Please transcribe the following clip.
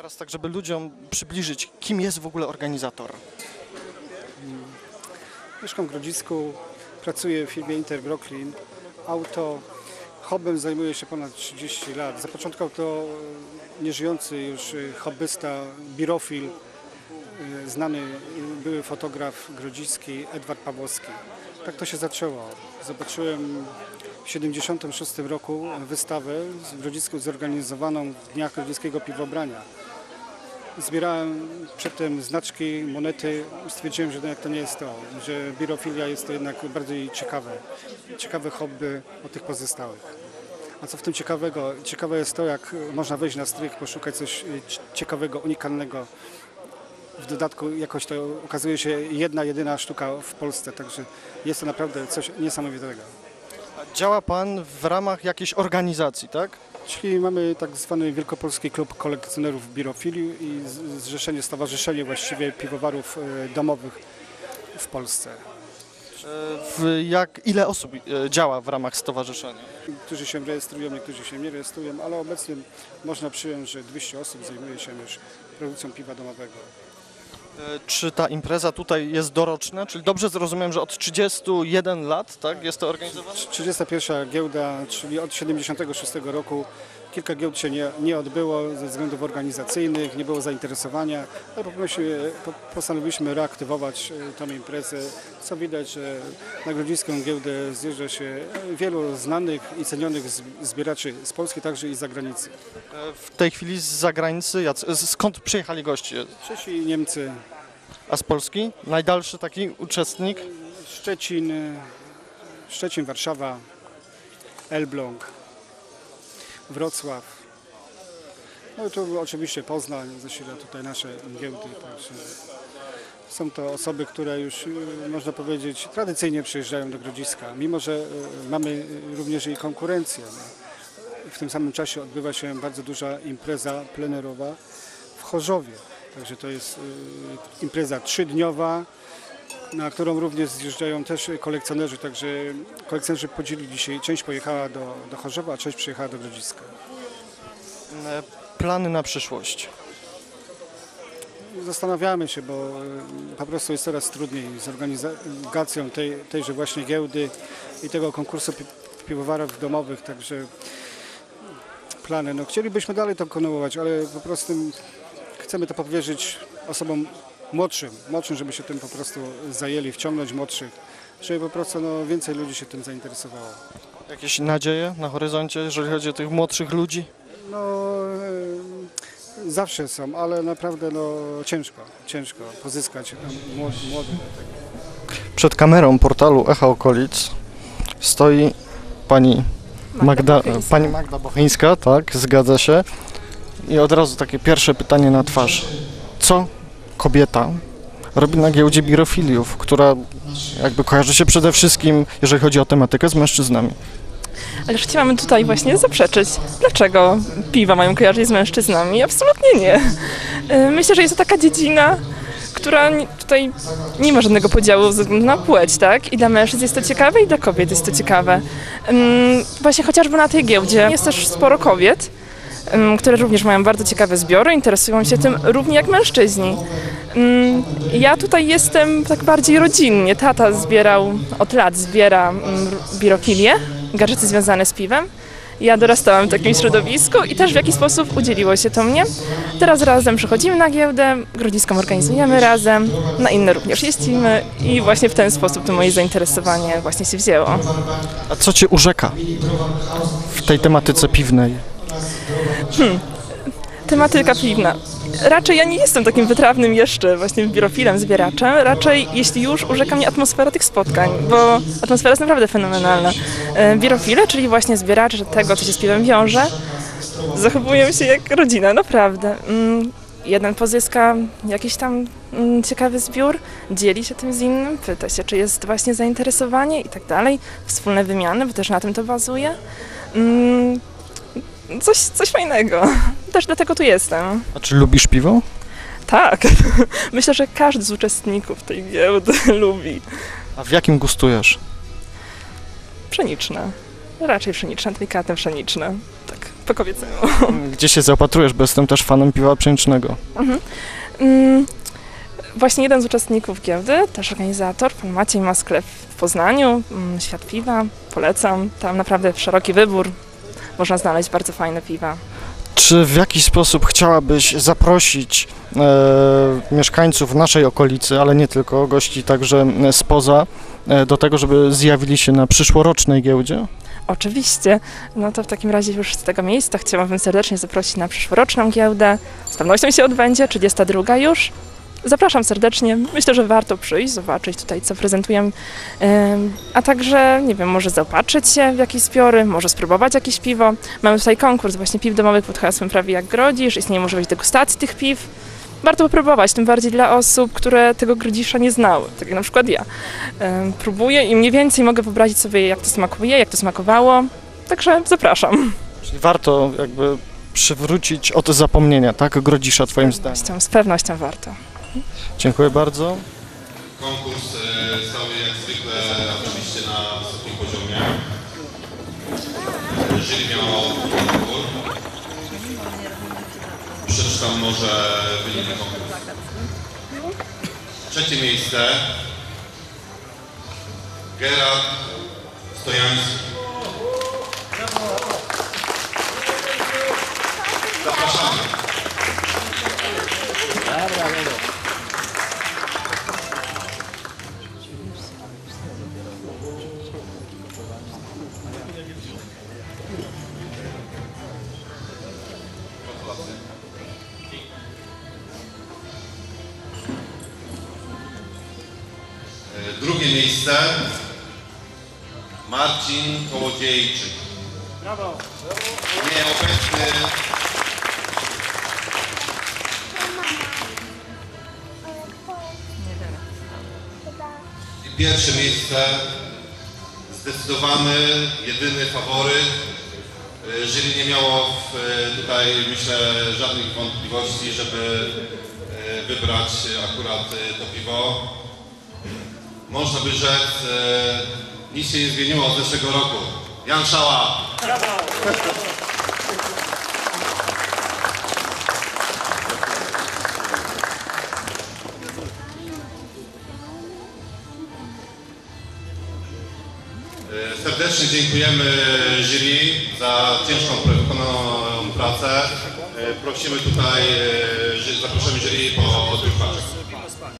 Teraz tak, żeby ludziom przybliżyć, kim jest w ogóle organizator. Mieszkam w Grodzisku, pracuję w firmie Inter Brooklyn. Auto hobbem zajmuję się ponad 30 lat. Zapoczątkował to e, nieżyjący już e, hobbysta, birofil, e, znany były fotograf grodziski Edward Pawłowski. Tak to się zaczęło. Zobaczyłem w 1976 roku wystawę w Grodzisku zorganizowaną w Dniach Grodziskiego Piwobrania. Zbierałem przedtem znaczki, monety stwierdziłem, że jednak to nie jest to, że birofilia jest to jednak bardziej ciekawe, ciekawe hobby od tych pozostałych. A co w tym ciekawego? Ciekawe jest to, jak można wejść na strych, poszukać coś c- ciekawego, unikalnego. W dodatku jakoś to okazuje się jedna, jedyna sztuka w Polsce, także jest to naprawdę coś niesamowitego. Działa Pan w ramach jakiejś organizacji, tak? Czyli mamy tak zwany Wielkopolski Klub Kolekcjonerów Birofilii i zrzeszenie, stowarzyszenie właściwie piwowarów e, domowych w Polsce. E, W jak, ile osób e, działa w ramach stowarzyszenia? Niektórzy się rejestrują, niektórzy się nie rejestrują, ale obecnie można przyjąć, że 200 osób zajmuje się już produkcją piwa domowego. E, Czy ta impreza tutaj jest doroczna? Czyli dobrze zrozumiem, że od 31 lat, tak, jest to organizowane? 31 giełda, czyli od 76 roku. Kilka giełd się nie, nie odbyło ze względów organizacyjnych, nie było zainteresowania, ale po prostu po- postanowiliśmy reaktywować e, tę imprezę. Co widać, że na Grodziską giełdę zjeżdża się e, wielu znanych i cenionych zbieraczy z Polski, także i z zagranicy. W tej chwili z zagranicy, jacy- skąd przyjechali goście? Czesi i Niemcy, A z Polski? Najdalszy taki uczestnik? Szczecin, e, Szczecin, Warszawa, Elbląg, Wrocław. No i tu oczywiście Poznań zasila tutaj nasze giełdy. Także są to osoby, które już e, można powiedzieć tradycyjnie przyjeżdżają do Grodziska, mimo że e, mamy również i konkurencję. W tym samym czasie odbywa się bardzo duża impreza plenerowa w Chorzowie. Także to jest e, impreza trzydniowa, na którą również zjeżdżają też kolekcjonerzy, także kolekcjonerzy podzielili się, część pojechała do, do Chorzowa, a część przyjechała do Grodziska. Plany na przyszłość. Zastanawiamy się, bo e, po prostu jest coraz trudniej z organizacją tej, tejże właśnie giełdy i tego konkursu pi- piwowarów domowych, także plany. No, chcielibyśmy dalej to kontynuować, ale po prostu chcemy to powierzyć osobom młodszym, młodszym, żeby się tym po prostu zajęli, wciągnąć młodszych, żeby po prostu no, więcej ludzi się tym zainteresowało. Jakieś nadzieje na horyzoncie, jeżeli chodzi o tych młodszych ludzi? No, e, zawsze są, ale naprawdę no, ciężko, ciężko pozyskać młodych. młodych. Przed kamerą portalu Echa Okolic stoi pani Magda, pani Magda Bocheńska, tak, zgadza się. I od razu takie pierwsze pytanie na twarz. Co kobieta robi na giełdzie birofiliów, która jakby kojarzy się przede wszystkim, jeżeli chodzi o tematykę, z mężczyznami? Ależ chciałam tutaj właśnie zaprzeczyć. Dlaczego piwa mają kojarzyć z mężczyznami? Absolutnie nie. Y, Myślę, że jest to taka dziedzina, która tutaj nie ma żadnego podziału ze względu na płeć, tak? I dla mężczyzn jest to ciekawe, i dla kobiet jest to ciekawe. Właśnie chociażby na tej giełdzie jest też sporo kobiet, które również mają bardzo ciekawe zbiory, interesują się tym równie jak mężczyźni. Ym, Ja tutaj jestem tak bardziej rodzinnie. Tata zbierał, od lat zbiera ym, birofilię, gadżety związane z piwem. Ja dorastałam w takim środowisku i też w jakiś sposób udzieliło się to mnie. Teraz razem przychodzimy na giełdę, grodziską organizujemy razem, na inne również jeździmy i właśnie w ten sposób to moje zainteresowanie właśnie się wzięło. A co cię urzeka w tej tematyce piwnej? Tematyka piwna. Raczej ja nie jestem takim wytrawnym jeszcze właśnie birofilem, zbieraczem. Raczej, jeśli już, urzeka mnie atmosfera tych spotkań, bo atmosfera jest naprawdę fenomenalna. E, Birofile, czyli właśnie zbieracze tego, co się z piwem wiąże, zachowują się jak rodzina, naprawdę. Mm, Jeden pozyska jakiś tam mm, ciekawy zbiór, dzieli się tym z innym, pyta się, czy jest właśnie zainteresowanie i tak dalej. Wspólne wymiany, bo też na tym to bazuje. Coś, coś fajnego. Też dlatego tu jestem. A czy lubisz piwo? Tak. Myślę, że każdy z uczestników tej giełdy lubi. A w jakim gustujesz? Pszeniczne. Raczej pszeniczne, delikatne pszeniczne. Tak, po kobiecemu. Gdzie się zaopatrujesz, bo jestem też fanem piwa pszenicznego. Mm, Właśnie jeden z uczestników giełdy, też organizator, pan Maciej ma sklep w Poznaniu, mm, Świat Piwa, polecam. Tam naprawdę szeroki wybór, można znaleźć bardzo fajne piwa. Czy w jakiś sposób chciałabyś zaprosić e, mieszkańców naszej okolicy, ale nie tylko, gości także spoza, e, do tego, żeby zjawili się na przyszłorocznej giełdzie? Oczywiście, no to w takim razie już z tego miejsca chciałabym serdecznie zaprosić na przyszłoroczną giełdę. Z pewnością się odbędzie, 32 już. Zapraszam serdecznie. Myślę, że warto przyjść, zobaczyć tutaj, co prezentuję. A także, nie wiem, może zaopatrzyć się w jakieś zbiory, może spróbować jakieś piwo. Mamy tutaj konkurs właśnie piw domowych pod hasłem Prawie jak grodzisz. Istnieje możliwość degustacji tych piw. Warto popróbować, tym bardziej dla osób, które tego grodzisza nie znały, tak jak na przykład ja. Próbuję i mniej więcej mogę wyobrazić sobie, jak to smakuje, jak to smakowało. Także zapraszam. Czyli warto jakby przywrócić od zapomnienia, tak, Grodzisza twoim Z zdaniem. z pewnością warto. Dziękuję bardzo. Konkurs e, cały jak zwykle oczywiście na wysokim poziomie. E, Jury miało wybór. Przeczytam może wyniki konkursu. Trzecie miejsce. Gerard Stojański. Zapraszamy. E, Drugie miejsce Marcin Kołodziejczyk. Brawo. Nieobecny. I pierwsze miejsce zdecydowany, jedyny faworyt. E, Jury nie miało e, tutaj myślę żadnych wątpliwości, żeby e, wybrać akurat e, to piwo. Można by rzec, e, nic się nie zmieniło od zeszłego roku. Jan Szała. E, Serdecznie dziękujemy jury za ciężką wykonaną pracę. E, Prosimy tutaj, e, zapraszamy jury po odbiór paczek.